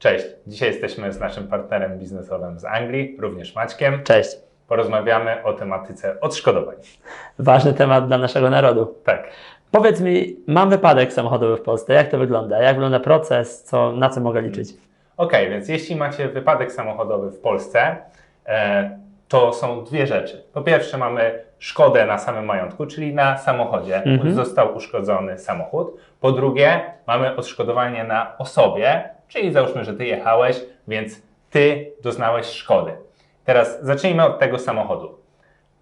Cześć, dzisiaj jesteśmy z naszym partnerem biznesowym z Anglii, również Maćkiem. Cześć. Porozmawiamy o tematyce odszkodowań. Ważny temat dla naszego narodu. Tak. Powiedz mi, mam wypadek samochodowy w Polsce. Jak to wygląda? Jak wygląda proces? Co, na co mogę liczyć? Ok, więc jeśli macie wypadek samochodowy w Polsce, e, to są dwie rzeczy. Po pierwsze mamy szkodę na samym majątku, czyli na samochodzie. Mhm. Został uszkodzony samochód. Po drugie mamy odszkodowanie na osobie, czyli załóżmy, że ty jechałeś, więc ty doznałeś szkody. Teraz zacznijmy od tego samochodu.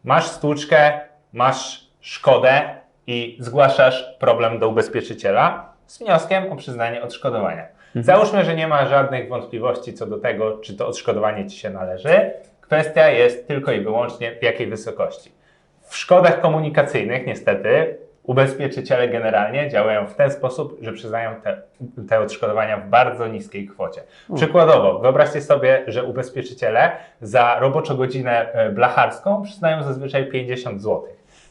Masz stłuczkę, masz szkodę i zgłaszasz problem do ubezpieczyciela z wnioskiem o przyznanie odszkodowania. Załóżmy, że nie ma żadnych wątpliwości co do tego, czy to odszkodowanie ci się należy. Kwestia jest tylko i wyłącznie w jakiej wysokości. W szkodach komunikacyjnych niestety ubezpieczyciele generalnie działają w ten sposób, że przyznają te, te odszkodowania w bardzo niskiej kwocie. Przykładowo, wyobraźcie sobie, że ubezpieczyciele za roboczo godzinę e, blacharską przyznają zazwyczaj 50 zł.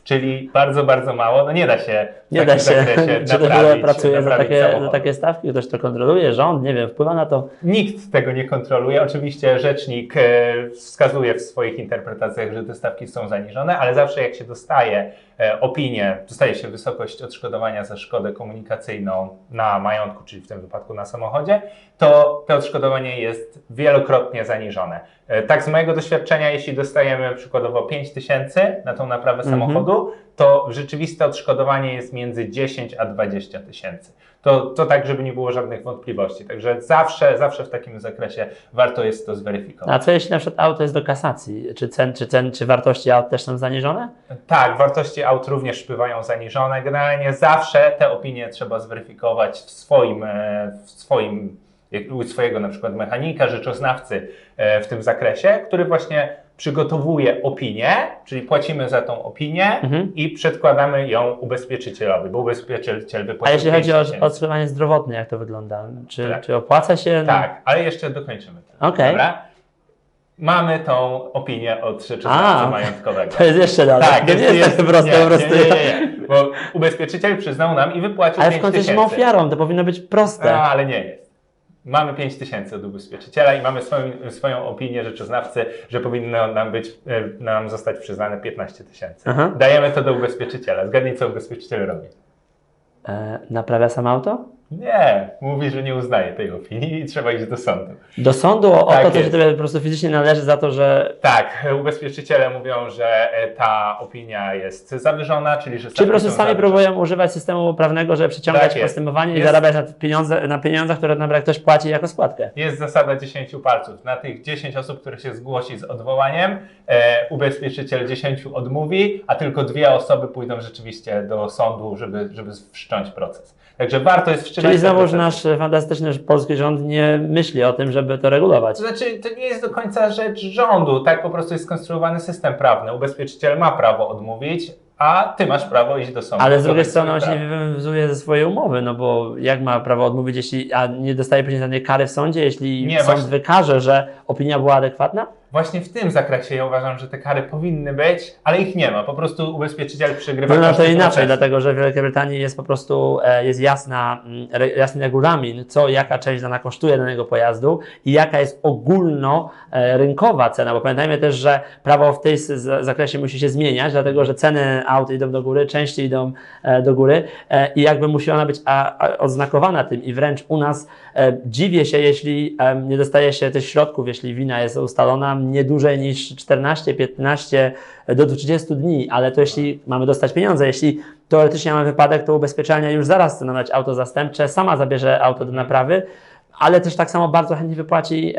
Czyli bardzo, bardzo mało. No nie da się w Nie da się. zakresie Czy naprawić, pracuje za takie, za takie stawki? Ktoś to kontroluje? Rząd? Nie wiem, wpływa na to? Nikt tego nie kontroluje. Oczywiście rzecznik e, wskazuje w swoich interpretacjach, że te stawki są zaniżone, ale zawsze jak się dostaje e, opinię, dostaje się wysokość odszkodowania za szkodę komunikacyjną na majątku, czyli w tym wypadku na samochodzie, to to odszkodowanie jest wielokrotnie zaniżone. E, Tak z mojego doświadczenia, jeśli dostajemy przykładowo 5 tysięcy na tą naprawę Mhm. samochodu, to rzeczywiste odszkodowanie jest między 10 a 20 tysięcy. To, to tak, żeby nie było żadnych wątpliwości. Także zawsze, zawsze w takim zakresie warto jest to zweryfikować. A co jeśli na przykład auto jest do kasacji? Czy cen, czy cen, czy wartości aut też są zaniżone? Tak, wartości aut również bywają zaniżone. Generalnie zawsze te opinie trzeba zweryfikować w swoim, e, w swoim u swojego na przykład mechanika, rzeczoznawcy e, w tym zakresie, który właśnie przygotowuje opinię, czyli płacimy za tą opinię Mhm. i przedkładamy ją ubezpieczycielowi, bo ubezpieczyciel A wypłaci jeśli chodzi o 5 tysięcy. odszkodowanie zdrowotne, jak to wygląda? Czy, Tak. czy opłaca się? Tak, ale jeszcze dokończymy. to. Okej. Dobra? Mamy tą opinię od rzeczoznawcy A. majątkowego. To jest jeszcze dalej. Tak, to nie jest, takie proste nie, po prostu. Nie, nie, nie, bo ubezpieczyciel przyznał nam i wypłacił Ale w 5 końcu jesteśmy ofiarą, to powinno być proste. A, ale nie jest. Mamy 5 tysięcy od ubezpieczyciela i mamy swoją, swoją opinię rzeczoznawcy, że powinno nam być, e, nam zostać przyznane 15 tysięcy. Dajemy to do ubezpieczyciela. Zgadnij, co ubezpieczyciel robi. E, naprawia sam auto? Nie, mówi, że nie uznaje tej opinii i trzeba iść do sądu. Do sądu o Tak to, co się jest. tobie po prostu fizycznie należy za to, że Tak, ubezpieczyciele mówią, że e, ta opinia jest zawyżona, czyli że Czy po prostu sami zawyżone. próbują używać systemu prawnego, żeby przeciągać Tak jest. postępowanie i Jest- zarabiać na pieniądze, na pieniądzach, które naprawdę ktoś płaci jako składkę? Jest zasada 10 palców. Na tych 10 osób, które się zgłosi z odwołaniem, e, ubezpieczyciel 10 odmówi, a tylko dwie osoby pójdą rzeczywiście do sądu, żeby, żeby wszcząć proces. Także warto jest wszczynać Czyli znowuż nasz fantastyczny polski rząd nie myśli o tym, żeby to regulować. To znaczy, to nie jest do końca rzecz rządu. Tak po prostu jest skonstruowany system prawny. Ubezpieczyciel ma prawo odmówić, a ty masz prawo iść do sądu. Ale z drugiej strony on się nie wywiązuje ze swojej umowy, no bo jak ma prawo odmówić, jeśli a nie dostaje później żadnej kary w sądzie, jeśli Nie, sąd właśnie- wykaże, że opinia była adekwatna? Właśnie w tym zakresie ja uważam, że te kary powinny być, ale ich nie ma. Po prostu ubezpieczyciel przegrywa Wygląda to koszty inaczej, procesu. dlatego że w Wielkiej Brytanii jest po prostu e, jest jasna, mm, jasny regulamin, co jaka część dana kosztuje danego pojazdu i jaka jest ogólno e, cena, bo pamiętajmy też, że prawo w tej zakresie musi się zmieniać, dlatego że ceny aut idą do góry, częściej idą e, do góry i jakby musi ona być odznakowana tym i wręcz u nas dziwię się, jeśli nie dostaje się tych środków, jeśli wina jest ustalona nie dłużej niż 14, 15 do 30 dni, ale to jeśli mamy dostać pieniądze, jeśli teoretycznie mamy wypadek, to ubezpieczalnia już zaraz chce nam dać auto zastępcze, sama zabierze auto do naprawy, ale też tak samo bardzo chętnie wypłaci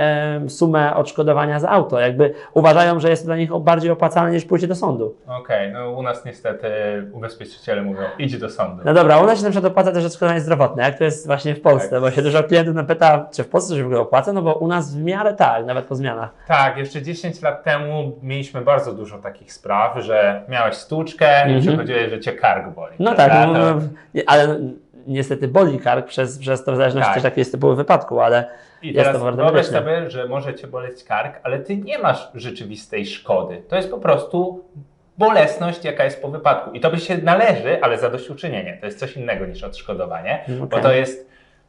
sumę odszkodowania za auto. Jakby uważają, że jest to dla nich bardziej opłacalne niż pójście do sądu. Okej, no u nas niestety ubezpieczyciele mówią, idź do sądu. No dobra, u nas się na przykład opłaca też odszkodowanie zdrowotne, jak to jest właśnie w Polsce, Tak. bo się dużo klientów nam pyta, czy w Polsce coś w ogóle opłaca, no bo u nas w miarę tak, nawet po zmianach. Tak, jeszcze 10 lat temu mieliśmy bardzo dużo takich spraw, że miałeś stłuczkę Mhm. i przychodziłeś, że cię kark boli. No tak, no, To- no, ale niestety boli kark przez, przez to w zależności Tak. też jaki jest typowy wypadku, ale I jest to bardzo wyobraź sobie, że może cię boleć kark, ale ty nie masz rzeczywistej szkody. To jest po prostu bolesność, jaka jest po wypadku. I to by się należy, ale zadośćuczynienie. To jest coś innego niż odszkodowanie, bo Okej. to jest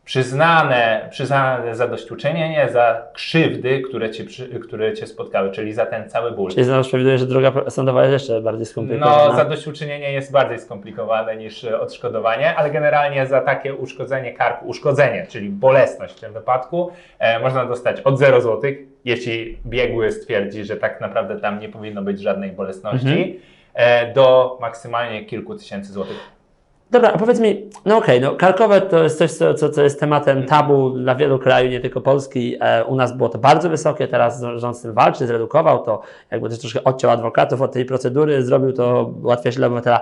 przyznane, przyznane zadośćuczynienie za krzywdy, które cię, które cię spotkały, czyli za ten cały ból. Czyli znowu przewiduje, że droga sądowa jest jeszcze bardziej skomplikowana. No, zadośćuczynienie jest bardziej skomplikowane niż e, odszkodowanie, ale generalnie za takie uszkodzenie karku, uszkodzenie, czyli bolesność w tym wypadku, e, można dostać od 0 zł, jeśli biegły stwierdzi, że tak naprawdę tam nie powinno być żadnej bolesności, e, do maksymalnie kilku tysięcy złotych. Dobra, a powiedz mi, no okej, no karkowe to jest coś, co, co, co jest tematem tabu dla wielu krajów, nie tylko Polski. E, u nas było to bardzo wysokie, teraz rząd z tym walczy, zredukował to, jakby też troszkę odciął adwokatów od tej procedury, zrobił to łatwiejsze dla obywatela.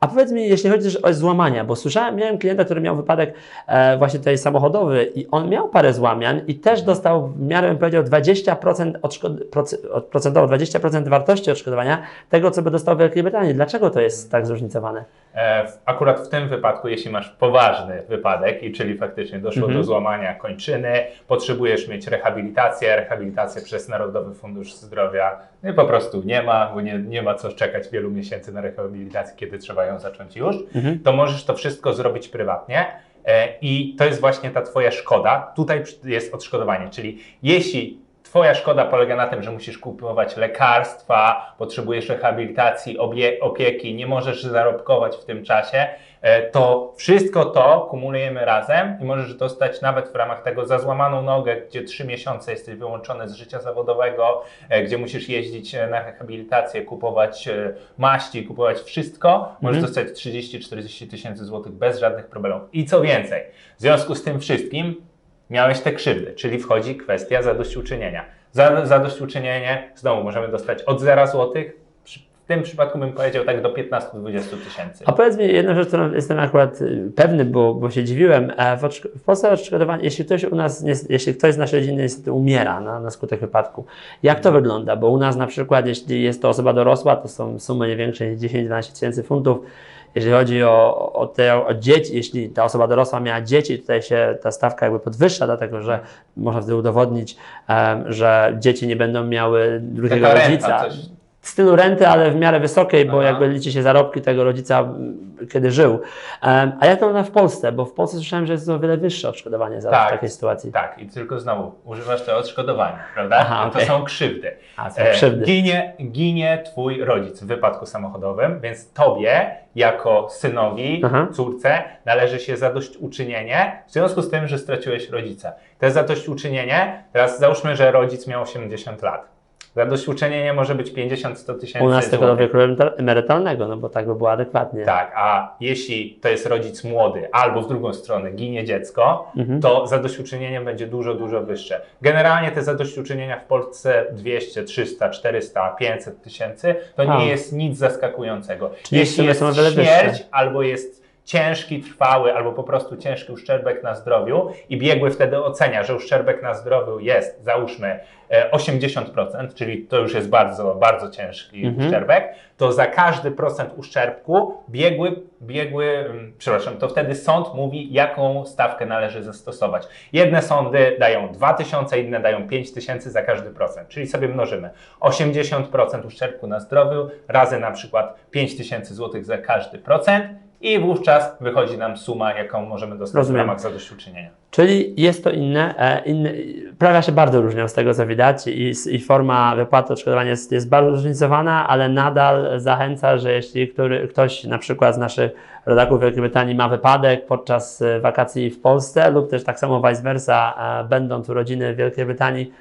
A powiedz mi, jeśli chodzi o złamania, bo słyszałem, miałem klienta, który miał wypadek e, właśnie tutaj samochodowy i on miał parę złamian i też dostał w miarę, bym powiedział, 20% odszkod- proce- procentowo, 20% wartości odszkodowania tego, co by dostał w Wielkiej Brytanii. Dlaczego to jest tak zróżnicowane? E, Akurat w tym wypadku, jeśli masz poważny wypadek, i czyli faktycznie doszło Mhm. do złamania kończyny, potrzebujesz mieć rehabilitację, rehabilitację przez Narodowy Fundusz Zdrowia no i po prostu nie ma, bo nie, nie ma co czekać wielu miesięcy na rehabilitację, kiedy trzeba ją zacząć już, Mhm. to możesz to wszystko zrobić prywatnie. E, I to jest właśnie ta Twoja szkoda. Tutaj jest odszkodowanie, czyli jeśli Twoja szkoda polega na tym, że musisz kupować lekarstwa, potrzebujesz rehabilitacji, obie, opieki, nie możesz zarobkować w tym czasie, e, to wszystko to kumulujemy razem i możesz dostać nawet w ramach tego za złamaną nogę, gdzie trzy miesiące jesteś wyłączony z życia zawodowego, e, gdzie musisz jeździć e, na rehabilitację, kupować maści, kupować wszystko, możesz Mhm. dostać 30-40 tysięcy złotych bez żadnych problemów. I co więcej, w związku z tym wszystkim miałeś te krzywdy, czyli wchodzi kwestia zadośćuczynienia. Za, zadośćuczynienie znowu możemy dostać od 0 złotych, przy- w tym przypadku bym powiedział tak do 15-20 tysięcy. A powiedz mi jedną rzecz, którą jestem akurat y, pewny, bo, bo się dziwiłem. W, w Polsce odszkodowanie, jeśli ktoś u nas, jeśli ktoś z naszej rodziny niestety umiera na, na skutek wypadku, jak to wygląda? Bo u nas na przykład, jeśli jest to osoba dorosła, to są sumy nie większe niż 10-12 tysięcy funtów. Jeżeli chodzi o, o, te, o dzieci, jeśli ta osoba dorosła miała dzieci, tutaj się ta stawka jakby podwyższa, dlatego że można wtedy udowodnić, em, że dzieci nie będą miały drugiego Taka renta, rodzica coś. Stylu renty, ale w miarę wysokiej, bo Aha. jakby liczy się zarobki tego rodzica, kiedy żył. A jak to wygląda w Polsce? Bo w Polsce słyszałem, że jest o wiele wyższe odszkodowanie za Tak. w takiej sytuacji. Tak, i tylko znowu używasz te odszkodowania, prawda? Aha, No to są krzywdy. A, są E, krzywdy. Ginie, ginie twój rodzic w wypadku samochodowym, więc tobie, jako synowi, Aha. córce, należy się zadośćuczynienie w związku z tym, że straciłeś rodzica. To zadośćuczynienie, teraz załóżmy, że rodzic miał 80 lat. Zadośćuczynienie może być 50-100 tysięcy U nas tylko do wieku emeryta- emerytalnego, no bo tak by było adekwatnie. Tak, a jeśli to jest rodzic młody, albo w drugą stronę ginie dziecko, Mhm. to zadośćuczynienie będzie dużo, dużo wyższe. Generalnie te zadośćuczynienia w Polsce 200, 300, 400, 500 tysięcy to A. nie jest nic zaskakującego. Czyli Jeśli jest śmierć wyższe. albo jest ciężki, trwały, albo po prostu ciężki uszczerbek na zdrowiu i biegły wtedy ocenia, że uszczerbek na zdrowiu jest, załóżmy, e, 80%, czyli to już jest bardzo, bardzo ciężki Mhm. uszczerbek, to za każdy procent uszczerbku biegły, biegły, mm, przepraszam, to wtedy sąd mówi, jaką stawkę należy zastosować. Jedne sądy dają 2000, inne dają 5000 za każdy procent, czyli sobie mnożymy 80% uszczerbku na zdrowiu razy na przykład 5000 zł za każdy procent i wówczas wychodzi nam suma, jaką możemy dostać Rozumiem. w ramach zadośćuczynienia. Czyli jest to inne, e, inne. Prawa się bardzo różnią z tego, co widać, i, i forma wypłaty odszkodowania jest, jest bardzo zróżnicowana, ale nadal zachęca, że jeśli który, ktoś na przykład z naszych rodaków w Wielkiej Brytanii ma wypadek podczas e, wakacji w Polsce, lub też tak samo vice versa, e, będąc u rodziny w Wielkiej Brytanii,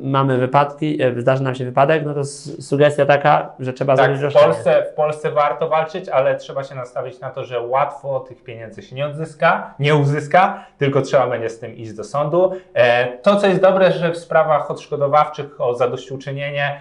mamy wypadki, e, zdarzy nam się wypadek, no to sugestia taka, że trzeba Tak, zrobić w roszczenie. Polsce, w Polsce warto walczyć, ale trzeba się nastawić na to, że łatwo tych pieniędzy się nie odzyska, nie uzyska, tylko trzeba będzie z tym iść do sądu. E, to, co jest dobre, że w sprawach odszkodowawczych o zadośćuczynienie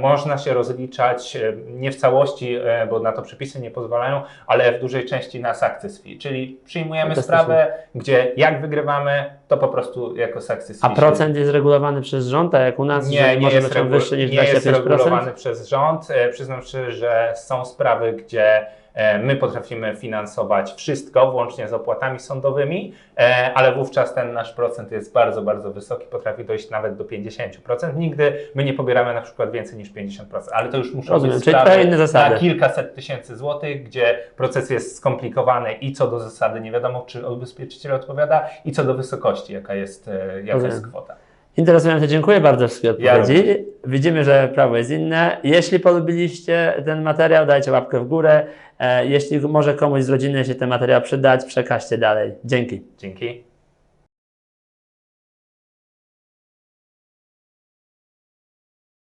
można się rozliczać e, nie w całości, e, bo na to przepisy nie pozwalają, ale w dużej części na success fee, czyli przyjmujemy sprawę, gdzie jak wygrywamy, to po prostu jako success fee A procent jest regulowany przez rząd, a jak u nas, nie, nie jest, regu- wyższy niż nie jest 25%? regulowany przez rząd. E, Przyznam szczerze, że są sprawy, gdzie e, my potrafimy finansować wszystko, włącznie z opłatami sądowymi, e, ale wówczas ten nasz procent jest bardzo, bardzo wysoki, potrafi dojść nawet do 50%. Nigdy my nie pobieramy na przykład więcej niż 50%, ale to już muszą Rozumiem, być sprawy na kilkaset tysięcy złotych, gdzie proces jest skomplikowany i co do zasady nie wiadomo, czy ubezpieczyciel odpowiada i co do wysokości, jaka jest, e, jaka Rozumiem. jest kwota. Interesujące, dziękuję bardzo za wszystkie Ja odpowiedzi. Widzimy, że prawo jest inne. Jeśli polubiliście ten materiał, dajcie łapkę w górę. E, Jeśli może komuś z rodziny się ten materiał przydać, przekażcie dalej. Dzięki. Dzięki.